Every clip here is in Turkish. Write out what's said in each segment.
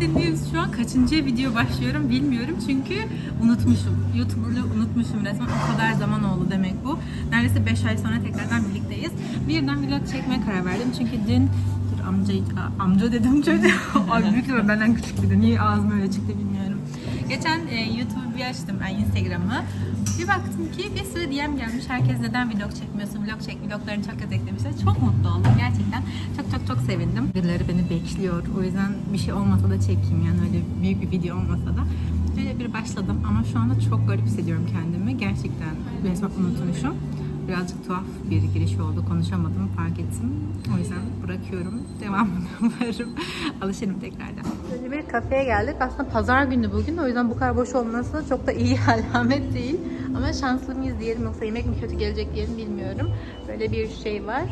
geldiniz. Şu an kaçıncı video başlıyorum bilmiyorum çünkü unutmuşum. YouTuber'lığı unutmuşum resmen. O kadar zaman oldu demek bu. Neredeyse 5 ay sonra tekrardan birlikteyiz. Birden vlog çekmeye karar verdim çünkü dün Dur amca, amca dedim çocuğa. Ay büyük benden küçük bir de. Niye ağzım öyle çıktı bilmiyorum. Geçen e, YouTube'u bir açtım ben Instagram'ı. Bir baktım ki bir sürü DM gelmiş. Herkes neden vlog çekmiyorsun? Vlog çek, vloglarını çok özetlemişler. Çok mutlu oldum gerçekten. Çok çok çok sevindim. Birileri beni bekliyor. O yüzden bir şey olmasa da çekeyim yani öyle büyük bir video olmasa da. Öyle bir başladım ama şu anda çok garip hissediyorum kendimi. Gerçekten resmen unutmuşum. Birazcık tuhaf bir giriş oldu. Konuşamadım, fark ettim. O yüzden bırakıyorum. Devamını umarım alışırım tekrardan. Böyle bir kafeye geldik. Aslında pazar günü bugün. O yüzden bu kadar boş olması çok da iyi alamet değil. Ama şanslı mıyız diyelim yoksa yemek mi kötü gelecek diyelim bilmiyorum. Böyle bir şey var.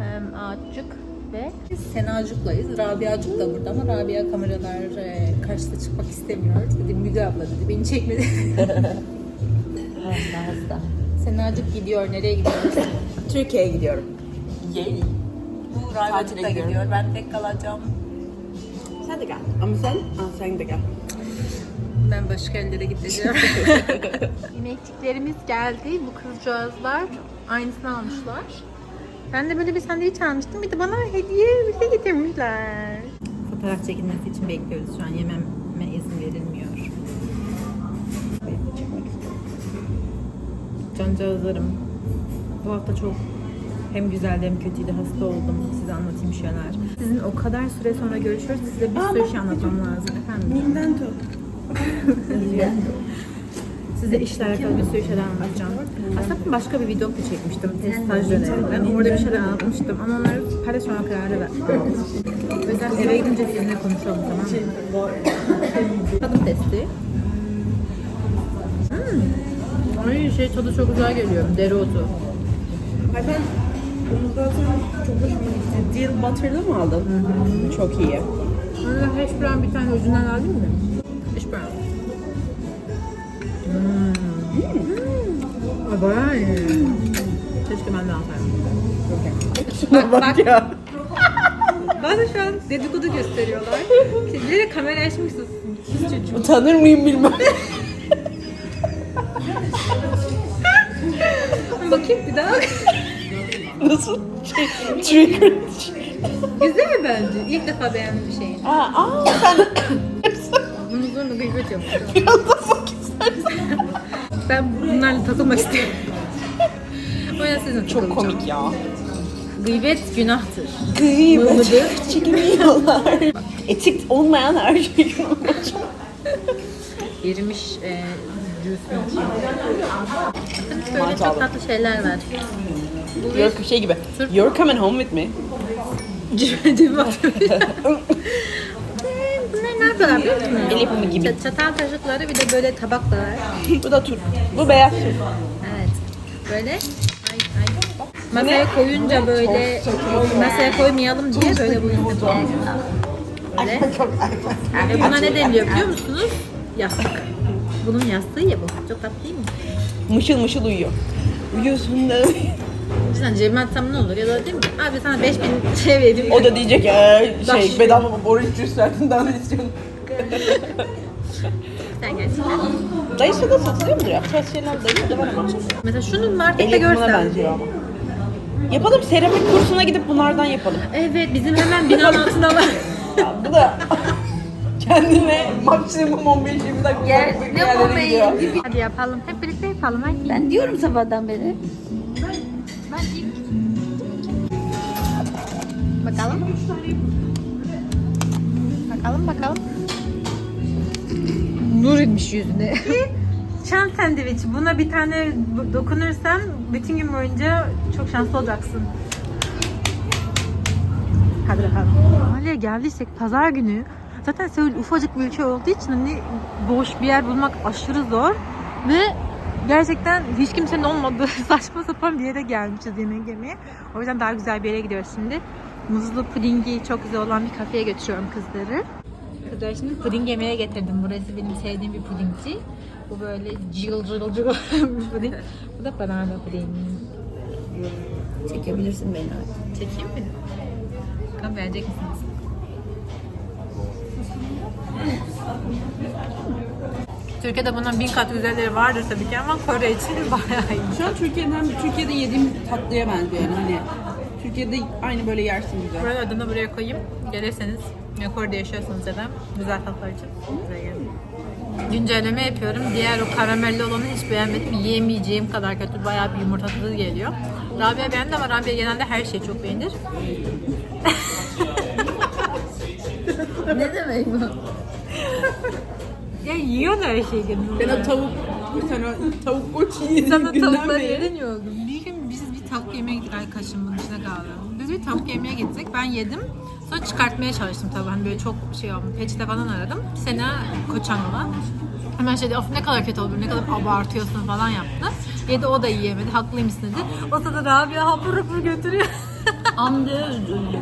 Hem ağaççık ve biz Senacık'layız. Rabia'cık da burada ama Rabia kameralar e, karşısına çıkmak istemiyor. Dedi Müge abla dedi beni çekmedi. Nazda. Senacık gidiyor. Nereye gidiyoruz? Türkiye'ye gidiyorum. Yay. Bu Tatile da gidiyorum. gidiyor. Ben tek kalacağım. Sen de gel. Ama sen, Aa, sen de gel. Ben başka yerlere gideceğim. Yemekliklerimiz geldi. Bu kızcağızlar aynısını almışlar. Ben de böyle bir sandviç almıştım. Bir de bana hediye bir şey getirmişler. Fotoğraf çekilmesi için bekliyoruz. Şu an yememe Cancağızlarım. Bu hafta çok hem güzeldi hem kötüydü. Hasta oldum. Size anlatayım şeyler. Sizin o kadar süre sonra görüşüyoruz. Size bir sürü şey anlatmam lazım. Efendim? Nintendo. Size işle alakalı bir sürü şeyler anlatacağım. Aslında başka bir video da çekmiştim. Test staj döneminde. Orada bir şeyler anlatmıştım ama onları paylaşmama kararı verdim. O yüzden eve gidince sizinle konuşalım tamam mı? Tadım testi. Hmm. Ay şey tadı çok güzel geliyor. Dereotu. Ay ben bunu zaten çok hoşuma gitti. Deal Butter'lı mı aldın? Çok iyi. Onu hash brown bir tane ucundan aldın mı? Hash brown. Hmm. Ay bayağı iyi. Keşke ben de alsaydım. Şuna bak ya. Bana şu an dedikodu gösteriyorlar. Sizlere kamera açmışsınız. Kız çocuğu. Utanır mıyım bilmem. Bakayım bir daha. Nasıl şey, trigger. Güzel mi bence? İlk defa beğendim bir şeyi. Aa, aa sen Bunu zorla gıybet yapıyorum. biraz da bak istersen. Ben bunlarla takılmak istemiyorum. O yüzden sizinle Çok takılacağım. komik ya. Gıybet günahtır. Gıybet çekemiyorlar. Etik olmayan her şey. Erimiş e, böyle çok tatlı şeyler var. Bu You're şey gibi. You're coming home with me. Cüvedi batırıyor. Bunlar ne yapıyorlar biliyor musunuz? El yapımı gibi. Ç- çatal kaşıkları bir de böyle tabaklar. Bu da Türk. Bu beyaz Türk. Evet. Böyle ay ay. Masaya koyunca böyle masaya koymayalım diye böyle bu yüzden Böyle. Ve buna ne deniliyor biliyor musunuz? Yastık. Bunun yastığı ya bu. Çok tatlı değil mi? Mışıl mışıl uyuyor. Uyuyorsun da. Sen cebime atsam ne olur ya da değil mi? Abi sana 5000 şey vereyim. O da diyecek ya Daş. şey bedava orange juice verdin daha ne istiyorsun? Sen gerçekten. Dayısı'da satılıyor mudur ya? Bu tarz şeyler dayısı'da var ama. Mesela şunu El markette yapımına görsen. benziyor ama. Yapalım seramik kursuna gidip bunlardan yapalım. Evet bizim hemen binanın altında var. Ya bu da kendine maksimum 15-20 dakika Gel, bir ne yerlere bu be? gidiyor. Hadi yapalım. Hep birlikte yapalım. Hadi. Ben diyorum sabahtan beri. Ben ilk. Bakalım. Bakalım bakalım. Nur inmiş yüzüne. Şans sandviçi. Buna bir tane dokunursan bütün gün boyunca çok şanslı olacaksın. Hadi bakalım. Antalya'ya geldiysek pazar günü zaten Seul ufacık bir ülke olduğu için hani boş bir yer bulmak aşırı zor ve gerçekten hiç kimsenin olmadığı saçma sapan bir yere gelmişiz yemek yemeye. O yüzden daha güzel bir yere gidiyoruz şimdi. Muzlu pudingi çok güzel olan bir kafeye götürüyorum kızları. Kızlar şimdi puding yemeye getirdim. Burası benim sevdiğim bir pudingci. Bu böyle cıl cıl cıl bir puding. Bu da banana puding. Çekebilirsin beni artık. Çekeyim mi? Bakalım beğenecek misiniz? Türkiye'de bundan bin kat güzelleri vardır tabii ki ama Kore için bayağı iyi. Şu an Türkiye'den Türkiye'de yediğim tatlıya benziyor yani hani. Türkiye'de aynı böyle yersin güzel. Buranın adını buraya koyayım. Gelirseniz ya Kore'de yaşıyorsanız ya da güzel tatlar için bize gelin. Güncelleme yapıyorum. Diğer o karamelli olanı hiç beğenmedim. Yiyemeyeceğim kadar kötü. Bayağı bir yumurta tadı geliyor. Rabia beğendi ama Rabia genelde her şeyi çok beğenir. ne demek bu? Ya yiyor da her şeyi genelde. Ben o tavuk, bir tane tavuk koç yedim Sana günden tavukları beri. yeniyordum. Bir gün biz bir tavuk yemeye gittik. Ay kaşım bunun içine kaldı. Biz bir tavuk yemeye gittik. Ben yedim. Sonra çıkartmaya çalıştım tabii. Hani böyle çok şey oldu. Peçete falan aradım. Sena koçan olan. Hemen şey dedi, of ne kadar kötü oldu, ne kadar abartıyorsun falan yaptı. Yedi o da yiyemedi, haklıymışsın dedi. O sırada Rabia hapur hapur götürüyor. Amca üzüldüm.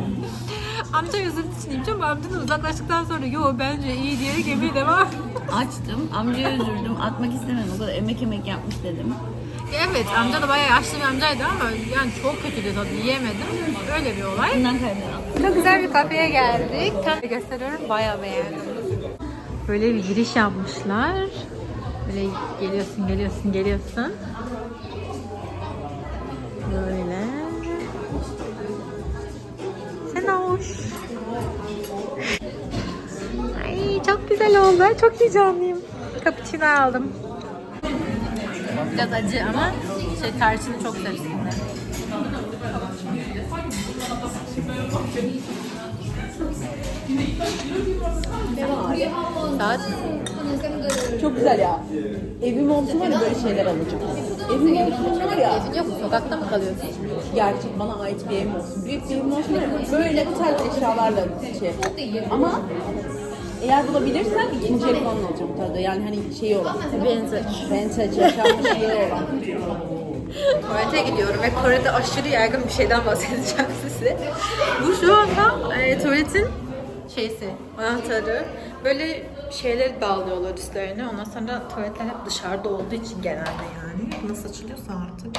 Amca üzüntü için yiyeceğim ama amcanın uzaklaştıktan sonra yo bence iyi diyerek yemeğe devam. Açtım. Amcaya üzüldüm. Atmak istemedim. O kadar emek emek yapmış dedim. evet amca da bayağı yaşlı bir amcaydı ama yani çok kötüydü tadı yiyemedim. Öyle bir olay. Bundan. Çok güzel bir kafeye geldik. Tam gösteriyorum. Bayağı beğendim. Böyle bir giriş yapmışlar. Böyle geliyorsun, geliyorsun, geliyorsun. Böyle. Ay çok güzel oldu. Çok heyecanlıyım. Cappuccino aldım. Biraz acı ama şey tarçını çok üstünde. Saat Çok güzel ya. Evim olsa var ya böyle şeyler alacağım. Evim olsa var ya yok? Sokakta mı kalıyorsun? gerçek bana ait bir evim olsun. Büyük bir evim olsun var ya böyle bu tarz eşyalarla şey. Ama eğer bulabilirsem ikinci ev falan alacağım tarzda. Yani hani şey olan. Vintage. Vintage yaşanmışlığı olan. Tuvalete gidiyorum ve Kore'de aşırı yaygın bir şeyden bahsedeceğim size. Bu şu anda e, tuvaletin şeysi, anahtarı. Böyle şeyler bağlıyorlar üstlerine. Ondan sonra tuvaletler hep dışarıda olduğu için genelde yani. Nasıl açılıyorsa artık.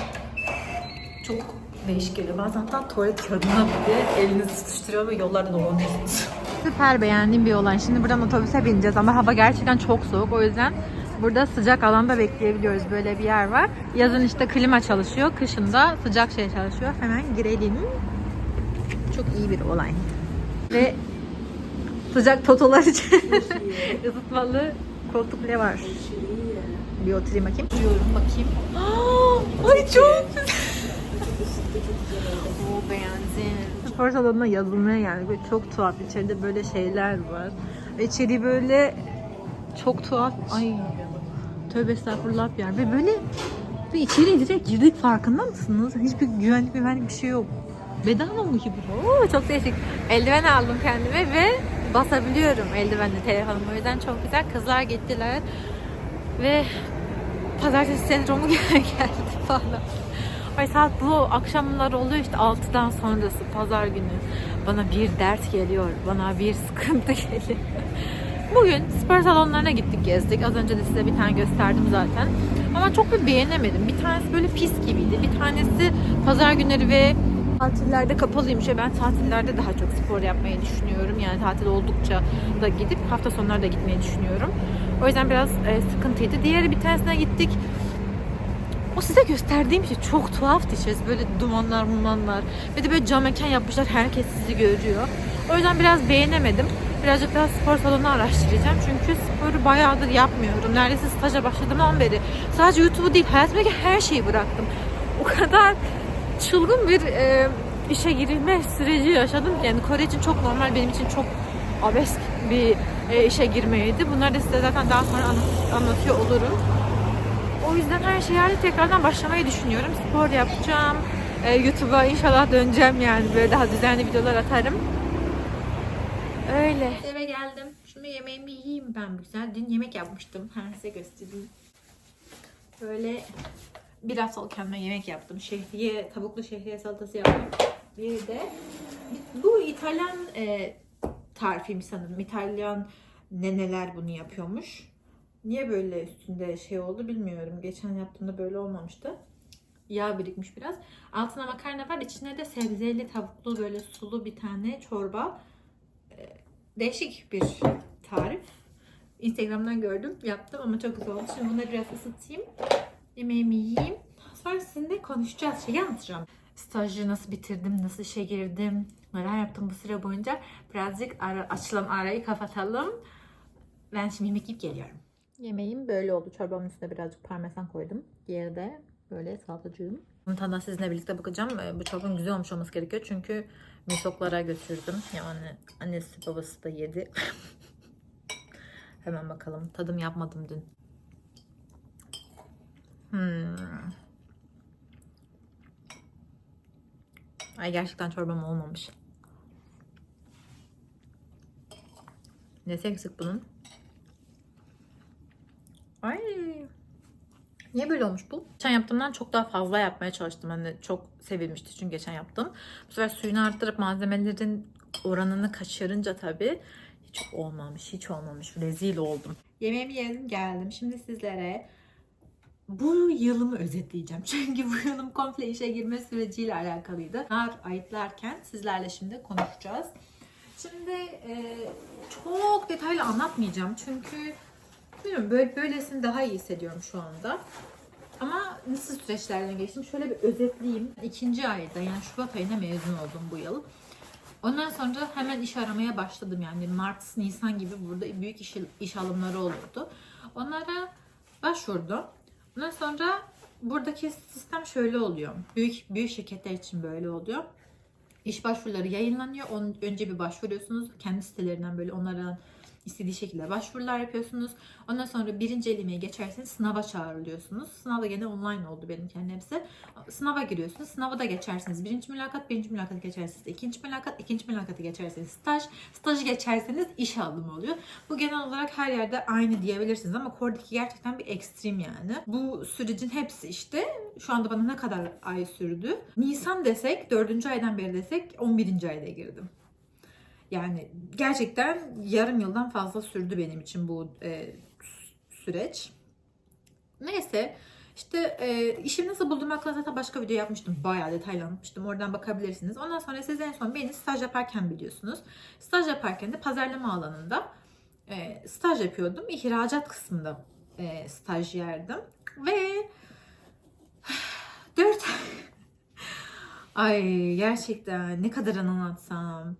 Çok değişik geliyor. Bazen hatta tuvalet kağıdına bile elinizi tutuşturuyor ve yollarda dolanıyorsunuz. Süper beğendiğim bir olay. Şimdi buradan otobüse bineceğiz ama hava gerçekten çok soğuk. O yüzden burada sıcak alanda bekleyebiliyoruz. Böyle bir yer var. Yazın işte klima çalışıyor. Kışın da sıcak şey çalışıyor. Hemen girelim. Çok iyi bir olay. Ve sıcak totolar için ısıtmalı koltuk bile var. Bir oturayım bakayım. Diyorum bakayım. Ay çok güzel. Oo beğendim. Spor salonuna yazılmaya geldik. Böyle çok tuhaf. İçeride böyle şeyler var. Ve böyle çok tuhaf. Ay tövbe estağfurullah bir yer. Ve böyle bir içeriye direkt girdik farkında mısınız? Hiçbir güvenlik güvenlik bir şey yok. Bedava mı ki bu? Oo, çok değişik. Eldiven aldım kendime ve basabiliyorum eldivenle telefonumu. O yüzden çok güzel. Kızlar gittiler ve pazartesi sendromu geldi falan. Ay saat bu akşamlar oluyor işte 6'dan sonrası pazar günü. Bana bir dert geliyor. Bana bir sıkıntı geliyor. Bugün spor salonlarına gittik gezdik. Az önce de size bir tane gösterdim zaten. Ama çok bir beğenemedim. Bir tanesi böyle pis gibiydi. Bir tanesi pazar günleri ve tatillerde kapalıymış. ve Ben tatillerde daha çok spor yapmayı düşünüyorum. Yani tatil oldukça da gidip hafta sonları da gitmeyi düşünüyorum. O yüzden biraz e, sıkıntıydı. Diğeri bir tanesine gittik. O size gösterdiğim şey çok tuhaftı içerisi. Böyle dumanlar, mumanlar. Ve de böyle cam mekan yapmışlar. Herkes sizi görüyor. O yüzden biraz beğenemedim. Birazcık daha spor salonu araştıracağım. Çünkü sporu bayağıdır yapmıyorum. Neredeyse staja başladığımdan beri. Sadece YouTube'u değil, hayatımdaki her şeyi bıraktım. O kadar çılgın bir e, işe girilme süreci yaşadım. Yani Kore için çok normal, benim için çok abesk bir e, işe girmeydi. Bunları da size zaten daha sonra anlat- anlatıyor olurum. O yüzden her artık tekrardan başlamayı düşünüyorum. Spor yapacağım. Ee, YouTube'a inşallah döneceğim yani. Böyle daha düzenli videolar atarım. Öyle. Eve geldim. Şimdi yemeğimi yiyeyim ben güzel. Dün yemek yapmıştım. Hemen size göstereyim. Böyle bir haftalık kendime yemek yaptım. Şehriye, tavuklu şehriye salatası yaptım. Bir de bu İtalyan e, tarifiymiş sanırım. İtalyan neneler bunu yapıyormuş. Niye böyle üstünde şey oldu bilmiyorum. Geçen yaptığımda böyle olmamıştı. Yağ birikmiş biraz. Altına makarna var. İçine de sebzeli, tavuklu böyle sulu bir tane çorba. Ee, Değişik bir tarif. Instagram'dan gördüm, yaptım ama çok güzel oldu. Şimdi bunları biraz ısıtayım. Yemeğimi yiyeyim. Sonra sizinle konuşacağız, şeyi anlatacağım. Stajı nasıl bitirdim, nasıl işe girdim, neler yaptım bu süre boyunca. Birazcık ara, açılan arayı kapatalım. Ben şimdi yemek yiyip geliyorum. Yemeğim böyle oldu. Çorbamın üstüne birazcık parmesan koydum. Diğeri de böyle salatacığım. Tadına sizinle birlikte bakacağım. Ee, Bu çorbanın güzel olmuş olması gerekiyor. Çünkü misoklara götürdüm. Yani annesi babası da yedi. Hemen bakalım. Tadım yapmadım dün. Hmm. Ay gerçekten çorbam olmamış. Nesi eksik bunun? Ay. Niye böyle olmuş bu? Geçen yaptığımdan çok daha fazla yapmaya çalıştım. Hani çok sevilmişti çünkü geçen yaptım. Bu sefer suyunu arttırıp malzemelerin oranını kaçırınca tabii hiç olmamış, hiç olmamış. Rezil oldum. Yemeğimi yedim geldim. Şimdi sizlere bu yılımı özetleyeceğim. Çünkü bu yılım komple işe girme süreciyle alakalıydı. Nar ayıtlarken sizlerle şimdi konuşacağız. Şimdi e, çok detaylı anlatmayacağım. Çünkü bilmiyorum böyle, böylesini daha iyi hissediyorum şu anda. Ama nasıl süreçlerden geçtim şöyle bir özetleyeyim. İkinci ayda yani Şubat ayında mezun oldum bu yıl. Ondan sonra hemen iş aramaya başladım yani Mart, Nisan gibi burada büyük iş, iş alımları olurdu. Onlara başvurdum. Ondan sonra buradaki sistem şöyle oluyor. Büyük büyük şirketler için böyle oluyor. İş başvuruları yayınlanıyor. Onun önce bir başvuruyorsunuz. Kendi sitelerinden böyle onlara istediği şekilde başvurular yapıyorsunuz. Ondan sonra birinci elemeye geçerseniz sınava çağrılıyorsunuz. Sınav da gene online oldu benim kendi hepsi. Sınava giriyorsunuz. Sınava da geçerseniz birinci mülakat, birinci mülakatı geçerseniz ikinci mülakat, ikinci mülakatı geçerseniz staj, stajı geçerseniz iş alımı oluyor. Bu genel olarak her yerde aynı diyebilirsiniz ama Core'daki gerçekten bir ekstrem yani. Bu sürecin hepsi işte şu anda bana ne kadar ay sürdü? Nisan desek, dördüncü aydan beri desek 11. ayda girdim. Yani gerçekten yarım yıldan fazla sürdü benim için bu e, süreç. Neyse işte e, işimi nasıl buldum hakkında zaten başka video yapmıştım. Bayağı detaylı anlatmıştım. Oradan bakabilirsiniz. Ondan sonra siz en son beni staj yaparken biliyorsunuz. Staj yaparken de pazarlama alanında e, staj yapıyordum. İhracat kısmında e, stajyerdim. Ve 4 Ay gerçekten ne kadar anlatsam,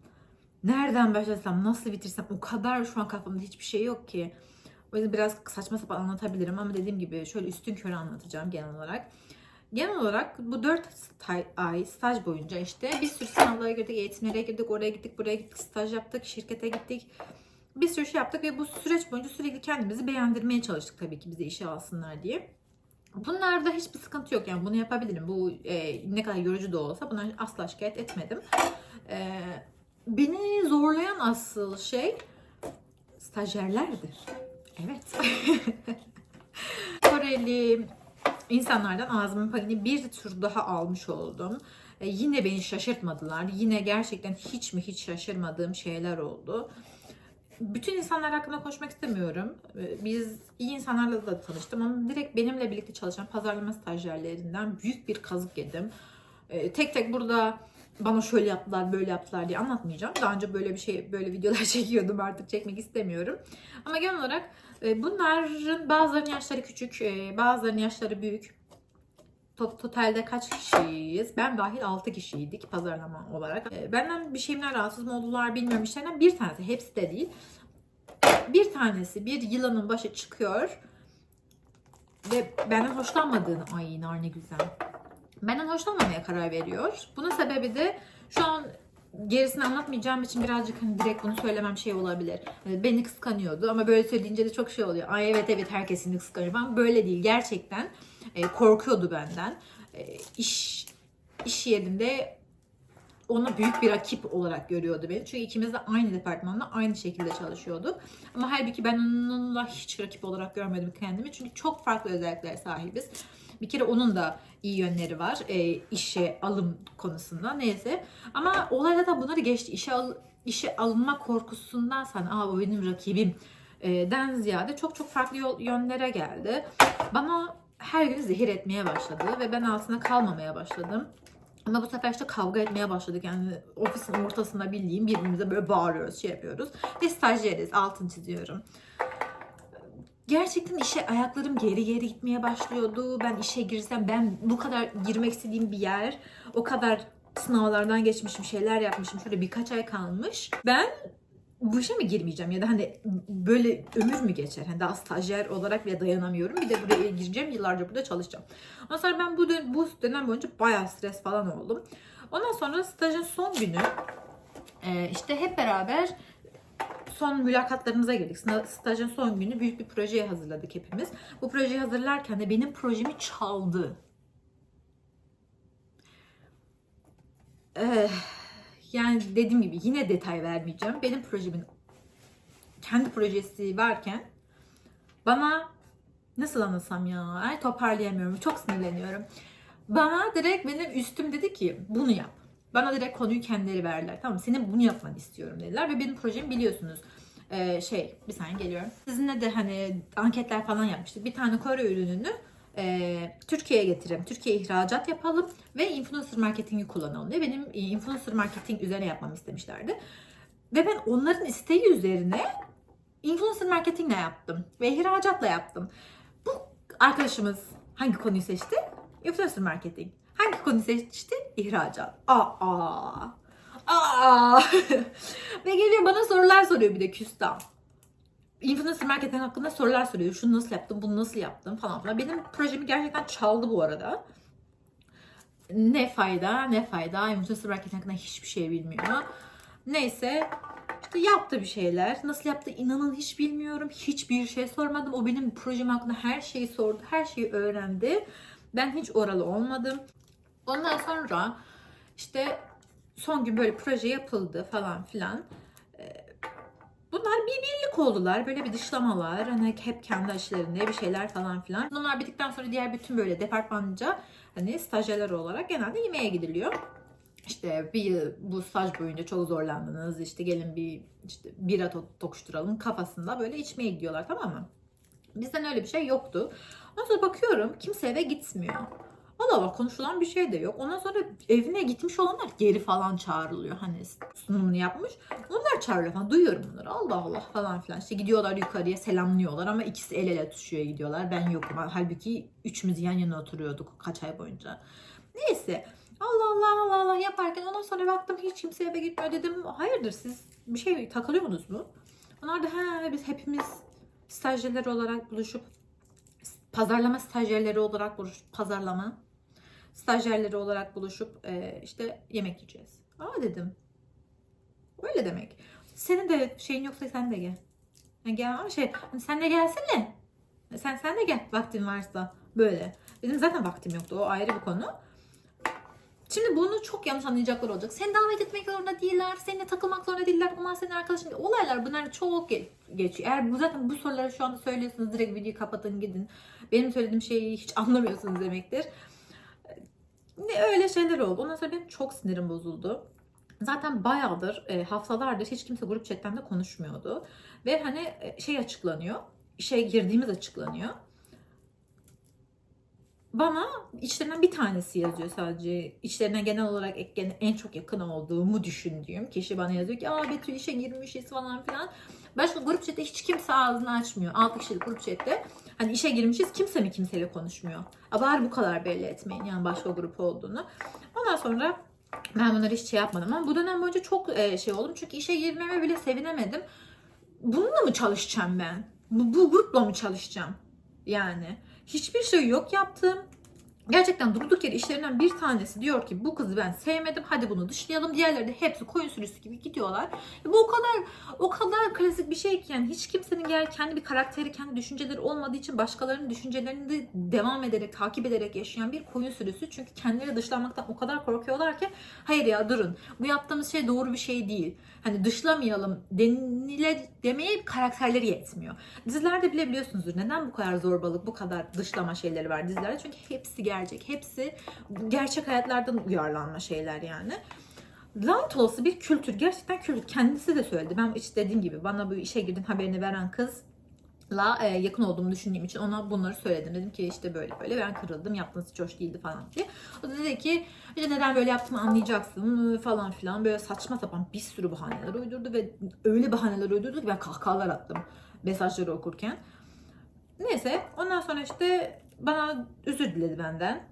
nereden başlasam, nasıl bitirsem o kadar şu an kafamda hiçbir şey yok ki. O yüzden biraz saçma sapan anlatabilirim ama dediğim gibi şöyle üstün körü anlatacağım genel olarak. Genel olarak bu 4 ay staj boyunca işte bir sürü sınavlara girdik, eğitimlere girdik, oraya gittik, buraya gittik, staj yaptık, şirkete gittik. Bir sürü şey yaptık ve bu süreç boyunca sürekli kendimizi beğendirmeye çalıştık tabii ki bizi işe alsınlar diye. Bunlarda hiçbir sıkıntı yok yani bunu yapabilirim. Bu e, ne kadar yorucu da olsa buna asla şikayet etmedim. E, beni zorlayan asıl şey stajyerlerdir. Evet. Koreli insanlardan ağzımın payını bir tur daha almış oldum. E, yine beni şaşırtmadılar. Yine gerçekten hiç mi hiç şaşırmadığım şeyler oldu. Bütün insanlar hakkında konuşmak istemiyorum. E, Biz iyi insanlarla da tanıştım ama direkt benimle birlikte çalışan pazarlama stajyerlerinden büyük bir kazık yedim. E, Tek tek burada bana şöyle yaptılar, böyle yaptılar diye anlatmayacağım. Daha önce böyle bir şey, böyle videolar çekiyordum artık çekmek istemiyorum. Ama genel olarak e, bunların bazılarının yaşları küçük, e, bazılarının yaşları büyük. To- Totalde kaç kişiyiz? Ben dahil 6 kişiydik pazarlama olarak. E, Benden bir şeyimden rahatsız mı oldular bilmiyorum işlerinden bir tanesi, hepsi de değil. Bir tanesi bir yılanın başı çıkıyor ve benden hoşlanmadığını, ay nar ne güzel. Benden hoşlanmamaya karar veriyor. Bunun sebebi de şu an gerisini anlatmayacağım için birazcık hani direkt bunu söylemem şey olabilir. Hani Beni kıskanıyordu ama böyle söyleyince de çok şey oluyor. Ay evet evet herkesin kıskanıyor falan. Böyle değil gerçekten. E, korkuyordu benden. E, iş iş yerinde ona büyük bir rakip olarak görüyordu beni. Çünkü ikimiz de aynı departmanda aynı şekilde çalışıyorduk. Ama halbuki ben onunla hiç rakip olarak görmedim kendimi. Çünkü çok farklı özellikler sahibiz. Bir kere onun da iyi yönleri var e, işe alım konusunda neyse. Ama olayda da bunları geçti. İşe, al, işe alınma korkusundan sen aa o benim rakibim e, den ziyade çok çok farklı yol, yönlere geldi. Bana her gün zehir etmeye başladı ve ben altına kalmamaya başladım. Ama bu sefer işte kavga etmeye başladık. Yani ofisin ortasında bildiğim birbirimize böyle bağırıyoruz, şey yapıyoruz. Ve stajyeriz, altın çiziyorum. Gerçekten işe ayaklarım geri geri gitmeye başlıyordu. Ben işe girsem ben bu kadar girmek istediğim bir yer, o kadar sınavlardan geçmişim, şeyler yapmışım. Şöyle birkaç ay kalmış. Ben bu işe mi girmeyeceğim ya da hani böyle ömür mü geçer? Hani daha stajyer olarak bile dayanamıyorum. Bir de buraya gireceğim, yıllarca burada çalışacağım. Ondan sonra ben bu, dön- bu dönem boyunca bayağı stres falan oldum. Ondan sonra stajın son günü işte hep beraber son mülakatlarımıza girdik. Stajın son günü büyük bir projeye hazırladık hepimiz. Bu projeyi hazırlarken de benim projemi çaldı. Eh, yani dediğim gibi yine detay vermeyeceğim. Benim projemin kendi projesi varken bana nasıl anlasam ya? Ay toparlayamıyorum. Çok sinirleniyorum. Bana direkt benim üstüm dedi ki bunu yap. Bana direkt konuyu kendileri verdiler. Tamam senin bunu yapmanı istiyorum dediler ve benim projemi biliyorsunuz. Ee, şey bir saniye geliyorum. Sizinle de hani anketler falan yapmıştık. Bir tane Kore ürününü e, Türkiye'ye getirelim. Türkiye'ye ihracat yapalım ve influencer marketingi kullanalım diye benim influencer marketing üzerine yapmamı istemişlerdi. Ve ben onların isteği üzerine influencer marketingle yaptım ve ihracatla yaptım. Bu arkadaşımız hangi konuyu seçti? Influencer marketing. Hangi konuyu seçti? İhracat. Aa. Aa. ve geliyor bana sorular soruyor bir de küstah. Influencer marketing hakkında sorular soruyor. Şunu nasıl yaptım, bunu nasıl yaptım falan filan. Benim projemi gerçekten çaldı bu arada. Ne fayda, ne fayda. Influencer marketing hakkında hiçbir şey bilmiyor. Neyse işte yaptı bir şeyler. Nasıl yaptı inanın hiç bilmiyorum. Hiçbir şey sormadım. O benim projem hakkında her şeyi sordu. Her şeyi öğrendi. Ben hiç oralı olmadım. Ondan sonra işte son gün böyle proje yapıldı falan filan. Ee, Bunlar bir birlik oldular. Böyle bir dışlamalar. Hani hep kendi işlerinde bir şeyler falan filan. Bunlar bittikten sonra diğer bütün böyle departmanca hani stajyerler olarak genelde yemeğe gidiliyor. İşte bir bu staj boyunca çok zorlandınız. İşte gelin bir işte bira to- tokuşturalım kafasında böyle içmeye gidiyorlar tamam mı? Bizden öyle bir şey yoktu. Ondan sonra bakıyorum kimse eve gitmiyor. Allah konuşulan bir şey de yok. Ondan sonra evine gitmiş olanlar geri falan çağrılıyor. Hani sunumunu yapmış. Onlar çağırıyor falan. Duyuyorum bunları. Allah Allah falan filan. İşte gidiyorlar yukarıya selamlıyorlar ama ikisi el ele tutuşuyor gidiyorlar. Ben yokum. Halbuki üçümüz yan yana oturuyorduk kaç ay boyunca. Neyse. Allah Allah Allah Allah yaparken ondan sonra baktım hiç kimse eve gitmiyor dedim. Hayırdır siz bir şey takılıyor musunuz mu? Onlar da he biz hepimiz stajyerler olarak buluşup pazarlama stajyerleri olarak buluşup pazarlama stajyerleri olarak buluşup e, işte yemek yiyeceğiz. Aa dedim. Öyle demek. Senin de şeyin yoksa sen de gel. Yani gel ama şey hani sen de gelsene. Sen sen de gel vaktin varsa böyle. Benim zaten vaktim yoktu. O ayrı bir konu. Şimdi bunu çok yanlış anlayacaklar olacak. Seni davet etmek zorunda değiller. Seninle takılmak zorunda değiller. Onlar senin arkadaşın. Olaylar bunlar çok ge- geçiyor. Eğer bu zaten bu soruları şu anda söylüyorsunuz direkt videoyu kapatın gidin. Benim söylediğim şeyi hiç anlamıyorsunuz demektir. Ne öyle şeyler oldu. Ondan sonra benim çok sinirim bozuldu. Zaten bayağıdır, e, haftalardır hiç kimse grup chatten de konuşmuyordu. Ve hani e, şey açıklanıyor. İşe girdiğimiz açıklanıyor. Bana içlerinden bir tanesi yazıyor sadece. İçlerine genel olarak en çok yakın olduğumu düşündüğüm kişi bana yazıyor ki aa Betül işe girmişiz falan filan. Başka grup chatte hiç kimse ağzını açmıyor. 6 kişilik grup chatte. Hani işe girmişiz kimse mi kimseyle konuşmuyor. Aa, bari bu kadar belli etmeyin yani başka grup olduğunu. Ondan sonra ben bunları hiç şey yapmadım ama bu dönem boyunca çok e, şey oldum. Çünkü işe girmeme bile sevinemedim. Bununla mı çalışacağım ben? Bu, bu grupla mı çalışacağım? Yani hiçbir şey yok yaptım. Gerçekten durduk yere işlerinden bir tanesi diyor ki bu kızı ben sevmedim hadi bunu dışlayalım. Diğerleri de hepsi koyun sürüsü gibi gidiyorlar. Ya bu o kadar o kadar klasik bir şey ki yani hiç kimsenin gel kendi bir karakteri, kendi düşünceleri olmadığı için başkalarının düşüncelerini de devam ederek, takip ederek yaşayan bir koyun sürüsü. Çünkü kendileri dışlanmaktan o kadar korkuyorlar ki hayır ya durun. Bu yaptığımız şey doğru bir şey değil. Hani dışlamayalım denile demeye karakterleri yetmiyor. Dizilerde bile biliyorsunuzdur neden bu kadar zorbalık, bu kadar dışlama şeyleri var dizilerde. Çünkü hepsi gerçek. Hepsi gerçek hayatlardan uyarlanma şeyler yani. Lanet olası bir kültür. Gerçekten kültür. Kendisi de söyledi. Ben işte dediğim gibi bana bu işe girdin haberini veren kız la e, yakın olduğumu düşündüğüm için ona bunları söyledim. Dedim ki işte böyle böyle ben kırıldım yaptığınız hiç hoş değildi falan diye. O da dedi ki işte neden böyle yaptığımı anlayacaksın falan filan böyle saçma sapan bir sürü bahaneler uydurdu ve öyle bahaneler uydurdu ki ben kahkahalar attım mesajları okurken. Neyse ondan sonra işte bana özür diledi benden.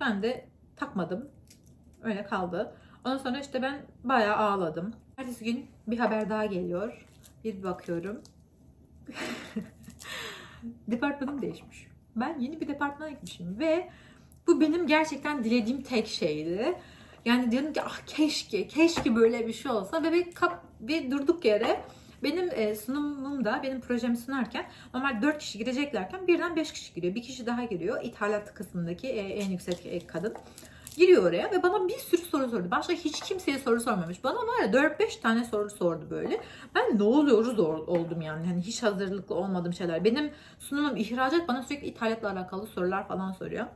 Ben de takmadım. Öyle kaldı. Ondan sonra işte ben bayağı ağladım. Ertesi gün bir haber daha geliyor. Bir bakıyorum. Departmanım değişmiş. Ben yeni bir departmana gitmişim ve bu benim gerçekten dilediğim tek şeydi. Yani diyorum ki ah keşke, keşke böyle bir şey olsa ve bir, kap, bir durduk yere benim e, sunumumda, benim projemi sunarken normal 4 kişi gireceklerken birden 5 kişi giriyor. Bir kişi daha giriyor. İthalat kısmındaki e, en yüksek e, kadın. Giriyor oraya ve bana bir sürü soru sordu. Başka hiç kimseye soru sormamış. Bana var ya 4-5 tane soru sordu böyle. Ben ne oluyoruz ol- oldum yani. Hani hiç hazırlıklı olmadığım şeyler. Benim sunumum ihracat bana sürekli ithalatla alakalı sorular falan soruyor.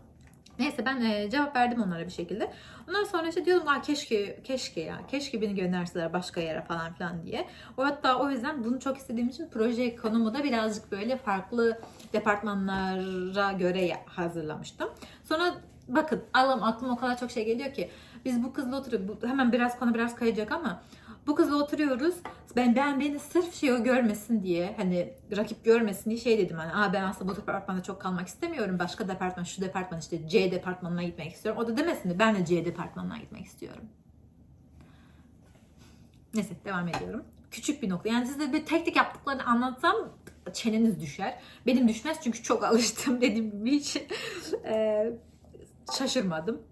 Neyse ben e, cevap verdim onlara bir şekilde. Ondan sonra işte diyordum Aa, keşke keşke ya keşke beni gönderseler başka yere falan filan diye. O hatta o yüzden bunu çok istediğim için proje konumu da birazcık böyle farklı departmanlara göre hazırlamıştım. Sonra bakın Allah'ım aklıma o kadar çok şey geliyor ki biz bu kızla oturuyoruz. Bu, hemen biraz konu biraz kayacak ama bu kızla oturuyoruz. Ben ben beni sırf şey o görmesin diye hani rakip görmesin diye şey dedim hani Aa, ben aslında bu departmanda çok kalmak istemiyorum. Başka departman şu departman işte C departmanına gitmek istiyorum. O da demesin de ben de C departmanına gitmek istiyorum. Neyse devam ediyorum. Küçük bir nokta. Yani size bir teknik yaptıklarını anlatsam çeneniz düşer. Benim düşmez çünkü çok alıştım dediğim gibi hiç eee, şaşırmadım.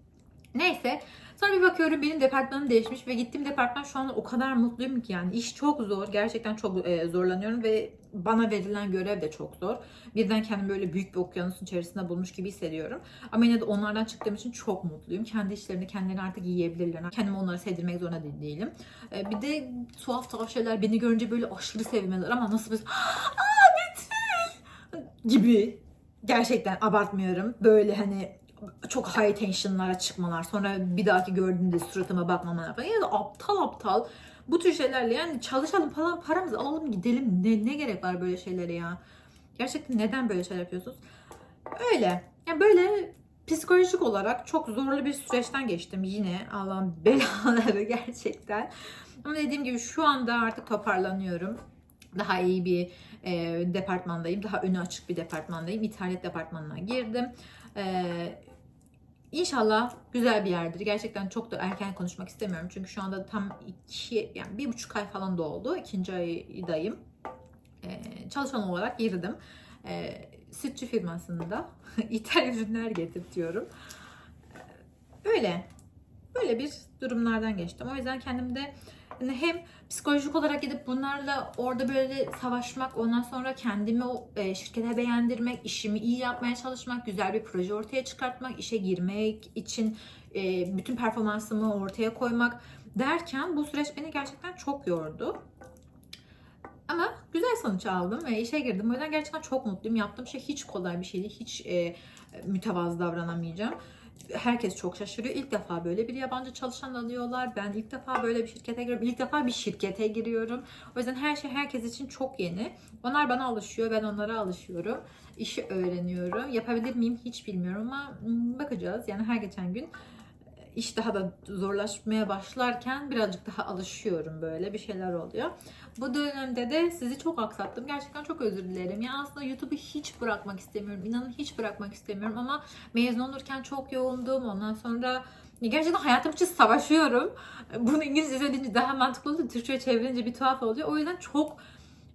Neyse Sonra bir bakıyorum benim departmanım değişmiş ve gittiğim departman şu an o kadar mutluyum ki yani iş çok zor. Gerçekten çok e, zorlanıyorum ve bana verilen görev de çok zor. Birden kendimi böyle büyük bir okyanusun içerisinde bulmuş gibi hissediyorum. Ama yine de onlardan çıktığım için çok mutluyum. Kendi işlerini kendileri artık yiyebilirler. Kendimi onlara sevdirmek zorunda değil- değilim. E, bir de tuhaf tuhaf şeyler beni görünce böyle aşırı sevmeler ama nasıl bir... Aa gibi. Gerçekten abartmıyorum. Böyle hani çok high tension'lara çıkmalar. Sonra bir dahaki gördüğünde suratıma bakmamalar falan. Ya da aptal aptal bu tür şeylerle yani çalışalım falan paramızı alalım gidelim. Ne, ne gerek var böyle şeylere ya? Gerçekten neden böyle şeyler yapıyorsunuz? Öyle. Yani böyle psikolojik olarak çok zorlu bir süreçten geçtim yine. Allah'ın belaları gerçekten. Ama dediğim gibi şu anda artık toparlanıyorum. Daha iyi bir e, departmandayım. Daha önü açık bir departmandayım. İthalat departmanına girdim. Ee, İnşallah güzel bir yerdir. Gerçekten çok da erken konuşmak istemiyorum. Çünkü şu anda tam iki, yani bir buçuk ay falan doldu. İkinci aydayım. Ee, çalışan olarak girdim. Ee, sütçü firmasında ithal ürünler getirtiyorum. Ee, Öyle. Böyle bir durumlardan geçtim. O yüzden kendimde hem psikolojik olarak gidip bunlarla orada böyle savaşmak, ondan sonra kendimi e, şirkete beğendirmek, işimi iyi yapmaya çalışmak, güzel bir proje ortaya çıkartmak, işe girmek için e, bütün performansımı ortaya koymak derken bu süreç beni gerçekten çok yordu. Ama güzel sonuç aldım ve işe girdim. O yüzden gerçekten çok mutluyum. Yaptığım şey hiç kolay bir şey değil. Hiç e, mütevazı davranamayacağım herkes çok şaşırıyor. İlk defa böyle bir yabancı çalışan alıyorlar. Ben ilk defa böyle bir şirkete giriyorum. İlk defa bir şirkete giriyorum. O yüzden her şey herkes için çok yeni. Onlar bana alışıyor, ben onlara alışıyorum. İşi öğreniyorum. Yapabilir miyim hiç bilmiyorum ama hmm, bakacağız. Yani her geçen gün iş daha da zorlaşmaya başlarken birazcık daha alışıyorum böyle bir şeyler oluyor. Bu dönemde de sizi çok aksattım. Gerçekten çok özür dilerim. Ya aslında YouTube'u hiç bırakmak istemiyorum. İnanın hiç bırakmak istemiyorum ama mezun olurken çok yoğundum. Ondan sonra gerçekten hayatım için savaşıyorum. Bunu İngilizce söyleyince daha mantıklı oldu. Türkçe çevirince bir tuhaf oluyor. O yüzden çok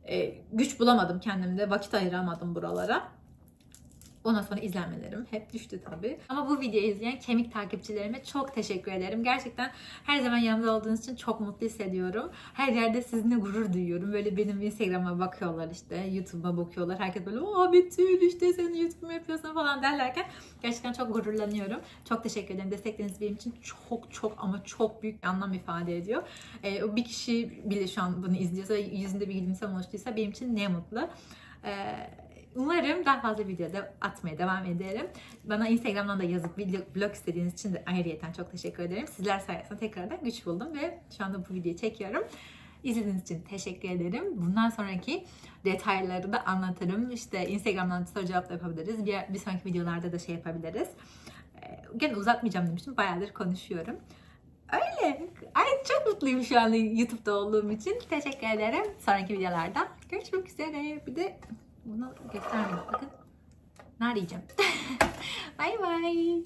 e, güç bulamadım kendimde. Vakit ayıramadım buralara. Ondan sonra izlenmelerim hep düştü tabii. Ama bu videoyu izleyen kemik takipçilerime çok teşekkür ederim. Gerçekten her zaman yanımda olduğunuz için çok mutlu hissediyorum. Her yerde sizinle gurur duyuyorum. Böyle benim Instagram'a bakıyorlar işte, YouTube'a bakıyorlar. Herkes böyle ''Aa Betül işte sen YouTube mu yapıyorsun?'' falan derlerken gerçekten çok gururlanıyorum. Çok teşekkür ederim. Destekleriniz benim için çok çok ama çok büyük bir anlam ifade ediyor. Ee, bir kişi bile şu an bunu izliyorsa yüzünde bir gülümseme oluştuysa benim için ne mutlu. Ee, Umarım daha fazla videoda atmaya devam ederim. Bana Instagram'dan da yazıp video, blog istediğiniz için de ayrıyeten çok teşekkür ederim. Sizler sayesinde tekrardan güç buldum ve şu anda bu videoyu çekiyorum. İzlediğiniz için teşekkür ederim. Bundan sonraki detayları da anlatırım. İşte Instagram'dan soru cevap da yapabiliriz. Bir, bir sonraki videolarda da şey yapabiliriz. Ee, gene uzatmayacağım demiştim. Bayağıdır konuşuyorum. Öyle. Ay çok mutluyum şu anda YouTube'da olduğum için. Teşekkür ederim. Sonraki videolarda görüşmek üzere. Bir de Bunu göstermedim bakın. Nar yiyeceğim. bay bay.